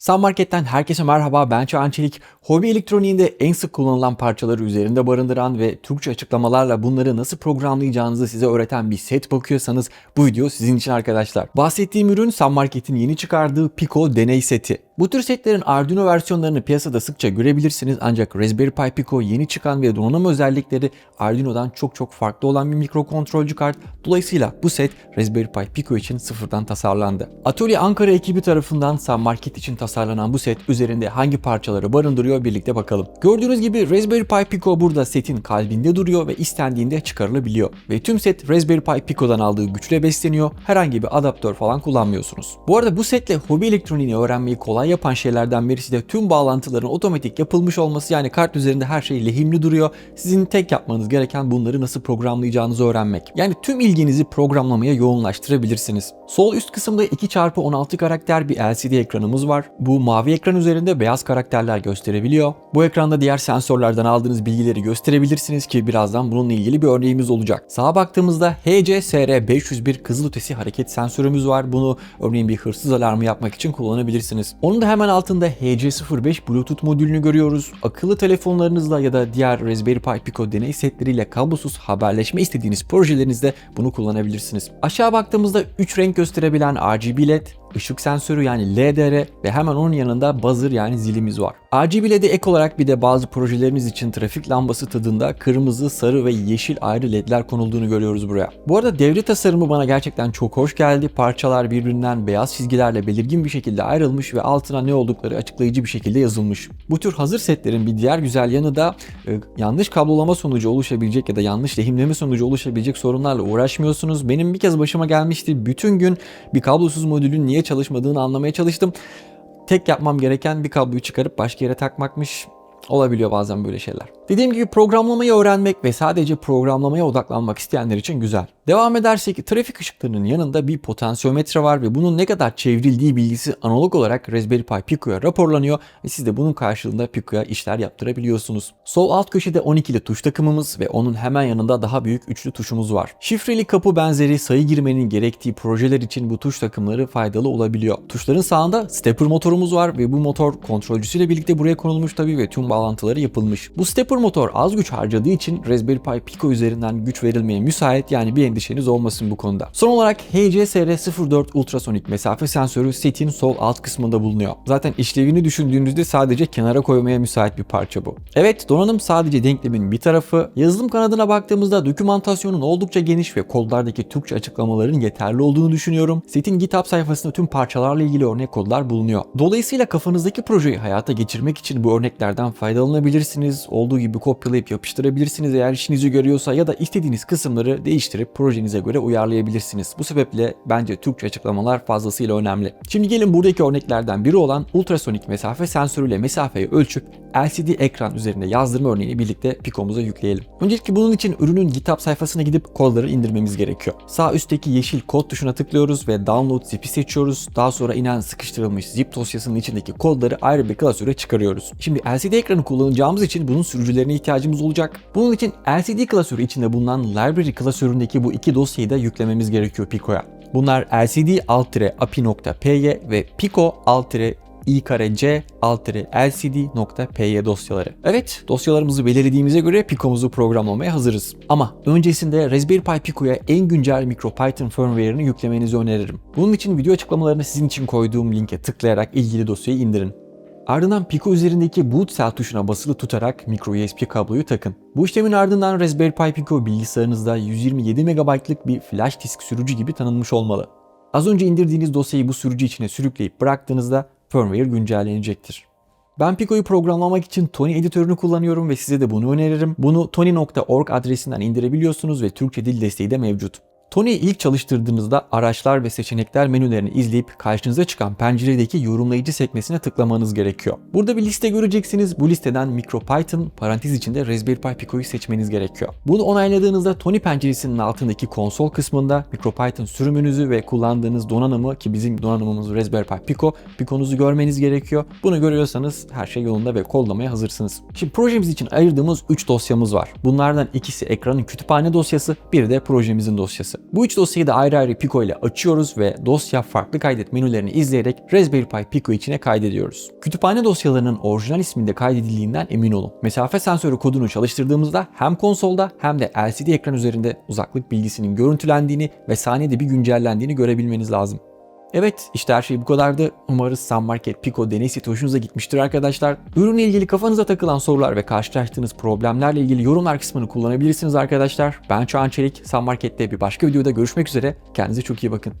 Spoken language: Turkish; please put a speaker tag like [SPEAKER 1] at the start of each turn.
[SPEAKER 1] Sun Market'ten herkese merhaba ben Çağan Çelik. Hobi elektroniğinde en sık kullanılan parçaları üzerinde barındıran ve Türkçe açıklamalarla bunları nasıl programlayacağınızı size öğreten bir set bakıyorsanız bu video sizin için arkadaşlar. Bahsettiğim ürün Sun Market'in yeni çıkardığı Pico deney seti. Bu tür setlerin Arduino versiyonlarını piyasada sıkça görebilirsiniz ancak Raspberry Pi Pico yeni çıkan ve donanım özellikleri Arduino'dan çok çok farklı olan bir mikrokontrolcü kart. Dolayısıyla bu set Raspberry Pi Pico için sıfırdan tasarlandı. Atölye Ankara ekibi tarafından Sun Market için tasarlanan bu set üzerinde hangi parçaları barındırıyor birlikte bakalım. Gördüğünüz gibi Raspberry Pi Pico burada setin kalbinde duruyor ve istendiğinde çıkarılabiliyor. Ve tüm set Raspberry Pi Pico'dan aldığı güçle besleniyor. Herhangi bir adaptör falan kullanmıyorsunuz. Bu arada bu setle hobi elektroniğini öğrenmeyi kolay yapan şeylerden birisi de tüm bağlantıların otomatik yapılmış olması yani kart üzerinde her şey lehimli duruyor. Sizin tek yapmanız gereken bunları nasıl programlayacağınızı öğrenmek. Yani tüm ilginizi programlamaya yoğunlaştırabilirsiniz. Sol üst kısımda 2x16 karakter bir LCD ekranımız var. Bu mavi ekran üzerinde beyaz karakterler gösterebiliyor. Bu ekranda diğer sensörlerden aldığınız bilgileri gösterebilirsiniz ki birazdan bununla ilgili bir örneğimiz olacak. Sağa baktığımızda HCSR501 kızılötesi hareket sensörümüz var. Bunu örneğin bir hırsız alarmı yapmak için kullanabilirsiniz. Onun da hemen altında HC05 Bluetooth modülünü görüyoruz. Akıllı telefonlarınızla ya da diğer Raspberry Pi Pico deney setleriyle kablosuz haberleşme istediğiniz projelerinizde bunu kullanabilirsiniz. Aşağı baktığımızda 3 renk gösterebilen RGB LED, ışık sensörü yani LDR ve hemen onun yanında buzzer yani zilimiz var. RGB'de ek olarak bir de bazı projeleriniz için trafik lambası tadında kırmızı, sarı ve yeşil ayrı ledler konulduğunu görüyoruz buraya. Bu arada devre tasarımı bana gerçekten çok hoş geldi. Parçalar birbirinden beyaz çizgilerle belirgin bir şekilde ayrılmış ve altına ne oldukları açıklayıcı bir şekilde yazılmış. Bu tür hazır setlerin bir diğer güzel yanı da e, yanlış kablolama sonucu oluşabilecek ya da yanlış lehimleme sonucu oluşabilecek sorunlarla uğraşmıyorsunuz. Benim bir kez başıma gelmişti. Bütün gün bir kablosuz modülün niye çalışmadığını anlamaya çalıştım. Tek yapmam gereken bir kabloyu çıkarıp başka yere takmakmış. Olabiliyor bazen böyle şeyler. Dediğim gibi programlamayı öğrenmek ve sadece programlamaya odaklanmak isteyenler için güzel. Devam edersek trafik ışıklarının yanında bir potansiyometre var ve bunun ne kadar çevrildiği bilgisi analog olarak Raspberry Pi Pico'ya raporlanıyor ve siz de bunun karşılığında Pico'ya işler yaptırabiliyorsunuz. Sol alt köşede 12'li tuş takımımız ve onun hemen yanında daha büyük üçlü tuşumuz var. Şifreli kapı benzeri sayı girmenin gerektiği projeler için bu tuş takımları faydalı olabiliyor. Tuşların sağında stepper motorumuz var ve bu motor kontrolcüsüyle birlikte buraya konulmuş tabii ve tüm bağlantıları yapılmış. Bu stepper motor az güç harcadığı için Raspberry Pi Pico üzerinden güç verilmeye müsait yani bir endişeniz olmasın bu konuda. Son olarak HCSR04 ultrasonik mesafe sensörü setin sol alt kısmında bulunuyor. Zaten işlevini düşündüğünüzde sadece kenara koymaya müsait bir parça bu. Evet donanım sadece denklemin bir tarafı. Yazılım kanadına baktığımızda dokümantasyonun oldukça geniş ve kodlardaki Türkçe açıklamaların yeterli olduğunu düşünüyorum. Setin GitHub sayfasında tüm parçalarla ilgili örnek kodlar bulunuyor. Dolayısıyla kafanızdaki projeyi hayata geçirmek için bu örneklerden faydalanabilirsiniz. Olduğu gibi kopyalayıp yapıştırabilirsiniz eğer işinizi görüyorsa ya da istediğiniz kısımları değiştirip projenize göre uyarlayabilirsiniz. Bu sebeple bence Türkçe açıklamalar fazlasıyla önemli. Şimdi gelin buradaki örneklerden biri olan ultrasonik mesafe sensörüyle mesafeyi ölçüp LCD ekran üzerinde yazdırma örneğini birlikte Pico'muza yükleyelim. Öncelikle bunun için ürünün GitHub sayfasına gidip kodları indirmemiz gerekiyor. Sağ üstteki yeşil kod tuşuna tıklıyoruz ve download zip'i seçiyoruz. Daha sonra inen sıkıştırılmış zip dosyasının içindeki kodları ayrı bir klasöre çıkarıyoruz. Şimdi LCD ekranı kullanacağımız için bunun sürücülerine ihtiyacımız olacak. Bunun için LCD klasörü içinde bulunan library klasöründeki bu iki dosyayı da yüklememiz gerekiyor Pico'ya. Bunlar lcd-api.py ve pico i kare c lcd.py dosyaları. Evet dosyalarımızı belirlediğimize göre Pico'muzu programlamaya hazırız. Ama öncesinde Raspberry Pi Pico'ya en güncel MicroPython firmware'ını yüklemenizi öneririm. Bunun için video açıklamalarına sizin için koyduğum linke tıklayarak ilgili dosyayı indirin. Ardından Pico üzerindeki boot cell tuşuna basılı tutarak micro USB kabloyu takın. Bu işlemin ardından Raspberry Pi Pico bilgisayarınızda 127 MB'lık bir flash disk sürücü gibi tanınmış olmalı. Az önce indirdiğiniz dosyayı bu sürücü içine sürükleyip bıraktığınızda firmware güncellenecektir. Ben Pico'yu programlamak için Tony editörünü kullanıyorum ve size de bunu öneririm. Bunu tony.org adresinden indirebiliyorsunuz ve Türkçe dil desteği de mevcut. Tony'yi ilk çalıştırdığınızda araçlar ve seçenekler menülerini izleyip karşınıza çıkan penceredeki yorumlayıcı sekmesine tıklamanız gerekiyor. Burada bir liste göreceksiniz. Bu listeden MicroPython parantez içinde Raspberry Pi Pico'yu seçmeniz gerekiyor. Bunu onayladığınızda Tony penceresinin altındaki konsol kısmında MicroPython sürümünüzü ve kullandığınız donanımı ki bizim donanımımız Raspberry Pi Pico, Pico'nuzu görmeniz gerekiyor. Bunu görüyorsanız her şey yolunda ve kodlamaya hazırsınız. Şimdi projemiz için ayırdığımız 3 dosyamız var. Bunlardan ikisi ekranın kütüphane dosyası, biri de projemizin dosyası. Bu üç dosyayı da ayrı ayrı Pico ile açıyoruz ve dosya farklı kaydet menülerini izleyerek Raspberry Pi Pico içine kaydediyoruz. Kütüphane dosyalarının orijinal isminde kaydedildiğinden emin olun. Mesafe sensörü kodunu çalıştırdığımızda hem konsolda hem de LCD ekran üzerinde uzaklık bilgisinin görüntülendiğini ve saniyede bir güncellendiğini görebilmeniz lazım. Evet işte her şey bu kadardı. Umarız Sun Market Pico deney hoşunuza gitmiştir arkadaşlar. Ürünle ilgili kafanıza takılan sorular ve karşılaştığınız problemlerle ilgili yorumlar kısmını kullanabilirsiniz arkadaşlar. Ben Çağan Çelik. Sun Market'te bir başka videoda görüşmek üzere. Kendinize çok iyi bakın.